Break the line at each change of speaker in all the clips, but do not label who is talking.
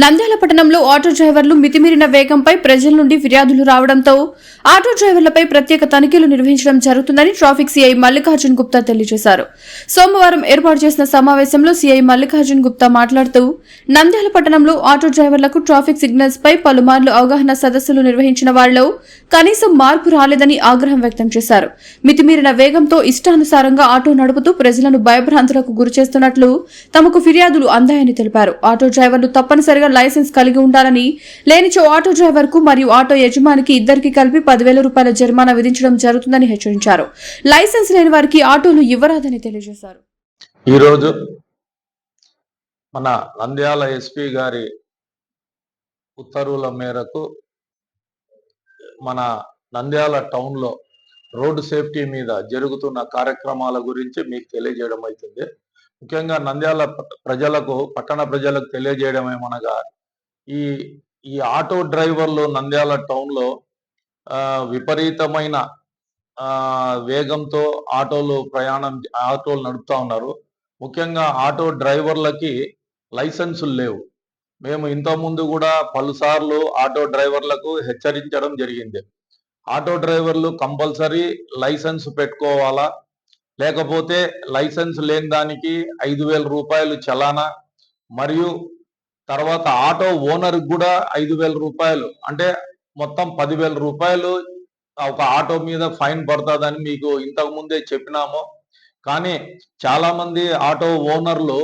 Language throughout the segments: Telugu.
Nandyal పట్టణంలో ఆటో డ్రైవర్లు మితిమీరిన వేగంపై ప్రజల నుండి ఫిర్యాదులు రావడంతో ఆటో డ్రైవర్లపై ప్రత్యేక తనిఖీలు నిర్వహించడం జరుగుతుందని ట్రాఫిక్ సీఐ మల్లికార్జున్ గుప్తా తెలియజేశారు. సోమవారం ఏర్పాటు చేసిన సమావేశంలో సీఐ మల్లికార్జున్ గుప్తా మాట్లాడుతూ నంద్యాల పట్టణంలో ఆటో డ్రైవర్లకు ట్రాఫిక్ సిగ్నల్స్ పై పలుమార్లు అవగాహన సదస్సులు నిర్వహించిన వారిలో కనీసం మార్పు రాలేదని ఆగ్రహం వ్యక్తం చేశారు. మితిమీరిన వేగంతో ఇష్టానుసారంగా ఆటో నడుపుతూ ప్రజలను భయభ్రాంతులకు గురిచేస్తున్నట్లు తమకు ఫిర్యాదులు అందాయని తెలిపారు. ఆటో డ్రైవర్లు తప్పనిసరిగా లైసెన్స్ కలిగి ఉండాలని లేనిచో ఆటో డ్రైవర్కు మరియు ఆటో యజమానికి ఇద్దరికి కలిపి పదివేల రూపాయల జరిమానా విధించడం జరుగుతుందని హెచ్చరించారు. లైసెన్స్ లేని వారికి ఆటోలు ఇవ్వరాదని తెలియజేశారు.
ఈరోజు మన నంద్యాల ఎస్పీ గారి ఉత్తర్వుల మేరకు మన నంద్యాల టౌన్లో రోడ్డు సేఫ్టీ మీద జరుగుతున్న కార్యక్రమాల గురించి మీకు తెలియజేయడం అవుతుంది. ముఖ్యంగా నంద్యాల ప్రజలకు పట్టణ ప్రజలకు తెలియజేయడం ఏమనగా ఈ ఈ ఆటో డ్రైవర్లు నంద్యాల టౌన్లో విపరీతమైన వేగంతో ఆటోలు ప్రయాణం ఆటోలు నడుపుతా ఉన్నారు. ముఖ్యంగా ఆటో డ్రైవర్లకి లైసెన్సులు లేవు. మేము ఇంతకుముందు కూడా పలుసార్లు ఆటో డ్రైవర్లకు హెచ్చరించడం జరిగింది. ఆటో డ్రైవర్లు కంపల్సరీ లైసెన్స్ పెట్టుకోవాలా? లేకపోతే లైసెన్స్ లేని దానికి ఐదు వేల రూపాయలు చలానా మరియు తర్వాత ఆటో ఓనర్ కూడా ఐదు వేల రూపాయలు. అంటే మొత్తం పదివేల రూపాయలు ఒక ఆటో మీద ఫైన్ పడుతుందని మీకు ఇంతకు ముందే చెప్పినాము. కానీ చాలా మంది ఆటో ఓనర్లు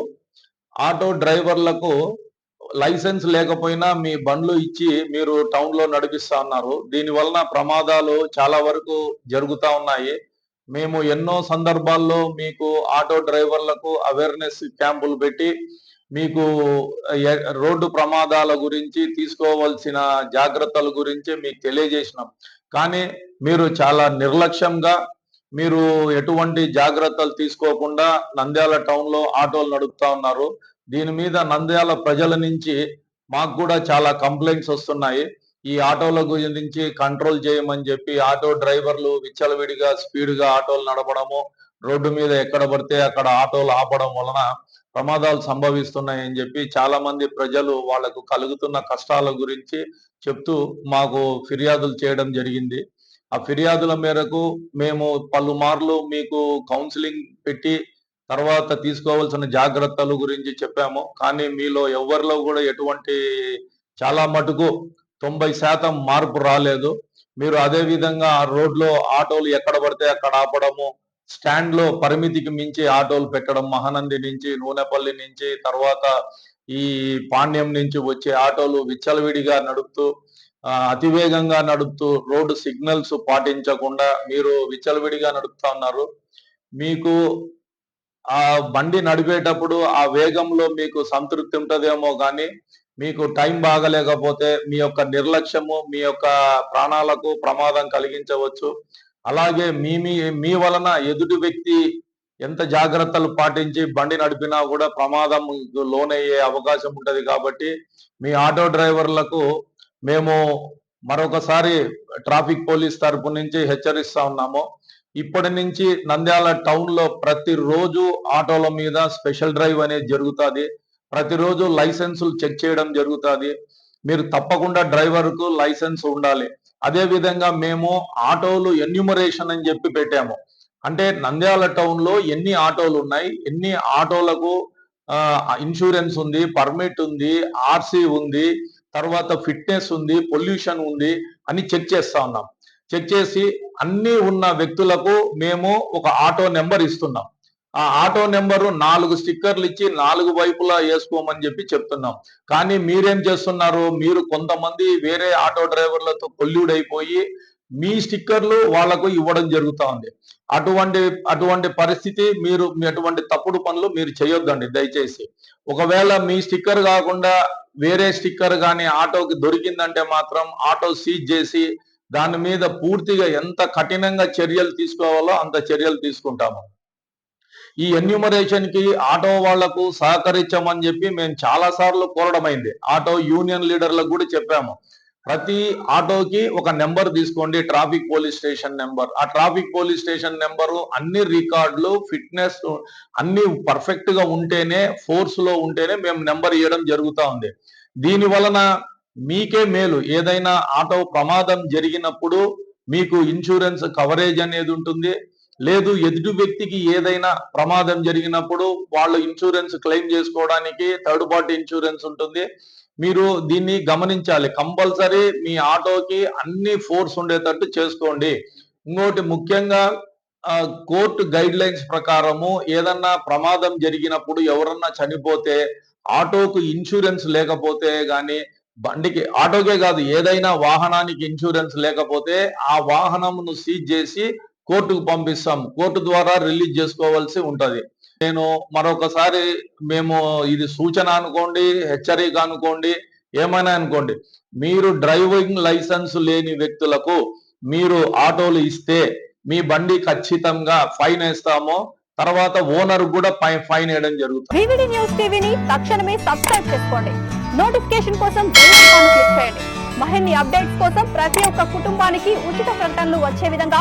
ఆటో డ్రైవర్లకు లైసెన్స్ లేకపోయినా మీ బండ్లు ఇచ్చి మీరు టౌన్లో నడిపిస్తా ఉన్నారు. దీని వలన ప్రమాదాలు చాలా వరకు జరుగుతూ ఉన్నాయి. మేము ఎన్నో సందర్భాల్లో మీకు ఆటో డ్రైవర్లకు అవేర్నెస్ క్యాంపులు పెట్టి మీకు రోడ్డు ప్రమాదాల గురించి తీసుకోవాల్సిన జాగ్రత్తల గురించి మీకు తెలియజేసినాం. కానీ మీరు చాలా నిర్లక్ష్యంగా మీరు ఎటువంటి జాగ్రత్తలు తీసుకోకుండా నంద్యాల టౌన్లో ఆటోలు నడుపుతా ఉన్నారు. దీని మీద నంద్యాల ప్రజల నుంచి మాకు కూడా చాలా కంప్లైంట్స్ వస్తున్నాయి. ఈ ఆటోల గురించి కంట్రోల్ చేయమని చెప్పి ఆటో డ్రైవర్లు విచ్చలవిడిగా స్పీడ్గా ఆటోలు నడపడము రోడ్డు మీద ఎక్కడ పడితే అక్కడ ఆటోలు ఆపడం వలన ప్రమాదాలు సంభవిస్తున్నాయని చెప్పి చాలా మంది ప్రజలు వాళ్ళకు కలుగుతున్న కష్టాల గురించి చెప్తూ మాకు ఫిర్యాదులు చేయడం జరిగింది. ఆ ఫిర్యాదుల మేరకు మేము పలుమార్లు మీకు కౌన్సిలింగ్ పెట్టి తర్వాత తీసుకోవాల్సిన జాగ్రత్తలు గురించి చెప్పాము. కానీ మీలో ఎవరిలో కూడా ఎటువంటి చాలా మటుకు తొంభై శాతం మార్పు రాలేదు. మీరు అదే విధంగా ఆ రోడ్లో ఆటోలు ఎక్కడ పడితే అక్కడ ఆపడము స్టాండ్లో పరిమితికి మించి ఆటోలు పెట్టడం మహానంది నుంచి నూనెపల్లి నుంచి తర్వాత ఈ పాండ్యం నుంచి వచ్చే ఆటోలు విచ్చలవిడిగా నడుపుతూ అతివేగంగా నడుపుతూ రోడ్డు సిగ్నల్స్ పాటించకుండా మీరు విచ్చలవిడిగా నడుపుతా ఉన్నారు. మీకు ఆ బండి నడిపేటప్పుడు ఆ వేగంలో మీకు సంతృప్తి ఉంటుందేమో కానీ మీకు టైం బాగలేకపోతే మీ యొక్క నిర్లక్ష్యము మీ యొక్క ప్రాణాలకు ప్రమాదం కలిగించవచ్చు. అలాగే మీ మీ మీ వలన ఎదుటి వ్యక్తి ఎంత జాగ్రత్తలు పాటించి బండి నడిపినా కూడా ప్రమాదం లోనయ్యే అవకాశం ఉంటుంది కాబట్టి మీ ఆటో డ్రైవర్లకు మేము మరొకసారి ట్రాఫిక్ పోలీస్ తరపు నుంచి హెచ్చరిస్తా ఉన్నాము. ఇప్పటి నుంచి నంద్యాల టౌన్లో ప్రతిరోజు ఆటోల మీద స్పెషల్ డ్రైవ్ అనేది జరుగుతుంది. ప్రతిరోజు లైసెన్సులు చెక్ చేయడం జరుగుతుంది. మీరు తప్పకుండా డ్రైవర్కు లైసెన్స్ ఉండాలి. అదే విధంగా మేము ఆటోలు ఎన్యూమరేషన్ అని చెప్పి పెట్టాము. అంటే నంద్యాల టౌన్లో ఎన్ని ఆటోలు ఉన్నాయి ఎన్ని ఆటోలకు ఇన్సూరెన్స్ ఉంది పర్మిట్ ఉంది ఆర్సీ ఉంది తర్వాత ఫిట్నెస్ ఉంది పొల్యూషన్ ఉంది అని చెక్ చేస్తా ఉన్నాం. చెక్ చేసి అన్ని ఉన్న వ్యక్తులకు మేము ఒక ఆటో నెంబర్ ఇస్తున్నాం. ఆ ఆటో నెంబరు నాలుగు స్టిక్కర్లు ఇచ్చి నాలుగు వైపులా వేసుకోమని చెప్పి చెప్తున్నాం. కానీ మీరేం చేస్తున్నారు? మీరు కొంతమంది వేరే ఆటో డ్రైవర్లతో కొల్యూడ్ అయిపోయి మీ స్టిక్కర్లు వాళ్ళకు ఇవ్వడం జరుగుతూ ఉంది. అటువంటి అటువంటి పరిస్థితి మీరు మీ అటువంటి తప్పుడు పనులు మీరు చేయొద్దండి దయచేసి. ఒకవేళ మీ స్టిక్కర్ కాకుండా వేరే స్టిక్కర్ కానీ ఆటోకి దొరికిందంటే మాత్రం ఆటో సీజ్ చేసి దాని మీద పూర్తిగా ఎంత కఠినంగా చర్యలు తీసుకోవాలో అంత చర్యలు తీసుకుంటాము. ఈ ఎన్యూమరేషన్కి ఆటో వాళ్ళకు సహకరించమని చెప్పి మేము చాలా సార్లు కోరడమైంది. ఆటో యూనియన్ లీడర్లకు కూడా చెప్పాము. ప్రతి ఆటోకి ఒక నెంబర్ తీసుకోండి ట్రాఫిక్ పోలీస్ స్టేషన్ నెంబర్. ఆ ట్రాఫిక్ పోలీస్ స్టేషన్ నెంబరు అన్ని రికార్డులు ఫిట్నెస్ అన్ని పర్ఫెక్ట్గా ఉంటేనే ఫోర్స్లో ఉంటేనే మేము నెంబర్ ఇవ్వడం జరుగుతూ ఉంది. దీని వలన మీకే మేలు. ఏదైనా ఆటో ప్రమాదం జరిగినప్పుడు మీకు ఇన్సూరెన్స్ కవరేజ్ అనేది ఉంటుంది. లేదు ఎదుటి వ్యక్తికి ఏదైనా ప్రమాదం జరిగినప్పుడు వాళ్ళు ఇన్సూరెన్స్ క్లెయిమ్ చేసుకోవడానికి థర్డ్ పార్టీ ఇన్సూరెన్స్ ఉంటుంది. మీరు దీన్ని గమనించాలి. కంపల్సరీ మీ ఆటోకి అన్ని ఫోర్స్ ఉండేటట్టు చేసుకోండి. ఇంకోటి ముఖ్యంగా కోర్టు గైడ్ లైన్స్ ప్రకారము ఏదన్నా ప్రమాదం జరిగినప్పుడు ఎవరన్నా చనిపోతే ఆటోకు ఇన్సూరెన్స్ లేకపోతే గాని బండికి ఆటోకే కాదు ఏదైనా వాహనానికి ఇన్సూరెన్స్ లేకపోతే ఆ వాహనమును సీజ్ చేసి కోర్టుకు పంపిస్తాం కోర్టు ద్వారా రిలీజ్ చేసుకోవాల్సి ఉంటుంది. నేను మరొకసారి మేము ఇది సూచన అనుకోండి హెచ్చరిక అనుకోండి ఏమైనా అనుకోండి. మీరు డ్రైవింగ్ లైసెన్స్ లేని వ్యక్తులకు మీరు ఆటోలు ఇస్తే మీ బండి ఖచ్చితంగా ఫైన్ వేస్తాము. తర్వాత ఓనర్ కూడా ఫైన్ ఫైన్ వేయడం జరుగుతుంది.
న్యూస్ టీవీని తక్షణమే సబ్స్క్రైబ్ చేసుకోండి. నోటిఫికేషన్ కోసం క్లిక్ చేయండి. అప్డేట్స్ కోసం ప్రతి ఒక్క కుటుంబానికి ఉచిత ప్రకటనలు వచ్చే విధంగా